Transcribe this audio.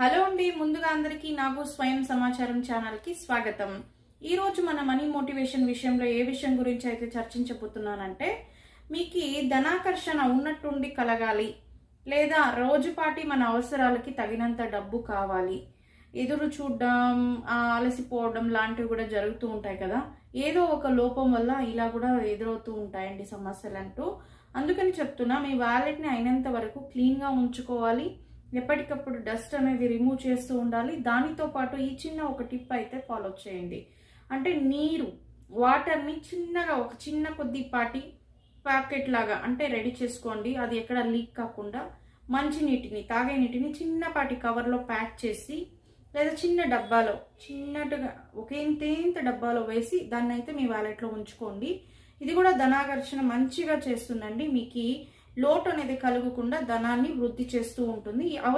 Hello అండి ముందుగా అందరికీ నాకు స్వయం సమాచారం ఛానల్కి స్వాగతం. ఈ రోజు మన మనీ మోటివేషన్ విషయంలో ఏ విషయం గురించి అయితే చర్చించబోతున్నానంటే మీకు ధనాకర్షణ ఉన్నట్టుండి కలగాలి లేదా రోజుపాటి మన అవసరాలకి తగినంత డబ్బు కావాలి. ఎదురు చూడడం అలసిపోవడం లాంటివి కూడా జరుగుతూ ఉంటాయి కదా. ఏదో ఒక లోపం వల్ల ఇలా కూడా ఎదురవుతూ ఉంటాయండి సమస్యలు అంటూ అందుకని చెప్తున్నా మీ వ్యాలెట్ని అయినంత వరకు క్లీన్గా ఉంచుకోవాలి. ఎప్పటికప్పుడు డస్ట్ అనేది రిమూవ్ చేస్తూ ఉండాలి. దానితో పాటు ఈ చిన్న ఒక టిప్ అయితే ఫాలో చేయండి. అంటే నీరు వాటర్ని చిన్నగా ఒక చిన్న కొద్దిపాటి ప్యాకెట్ లాగా అంటే రెడీ చేసుకోండి. అది ఎక్కడ లీక్ కాకుండా మంచి నీటిని తాగే నీటిని చిన్నపాటి కవర్లో ప్యాక్ చేసి లేదా చిన్న డబ్బాలో చిన్నట్టుగా ఒక ఇంత డబ్బాలో వేసి దాన్ని అయితే మీ వ్యాలెట్లో ఉంచుకోండి. ఇది కూడా ధనాకర్షణ మంచిగా చేస్తుందండి. మీకు లోటు అనేది కలగకుండా ధనాన్ని వృద్ధి చేస్తూ ఉంటుంది. ఈ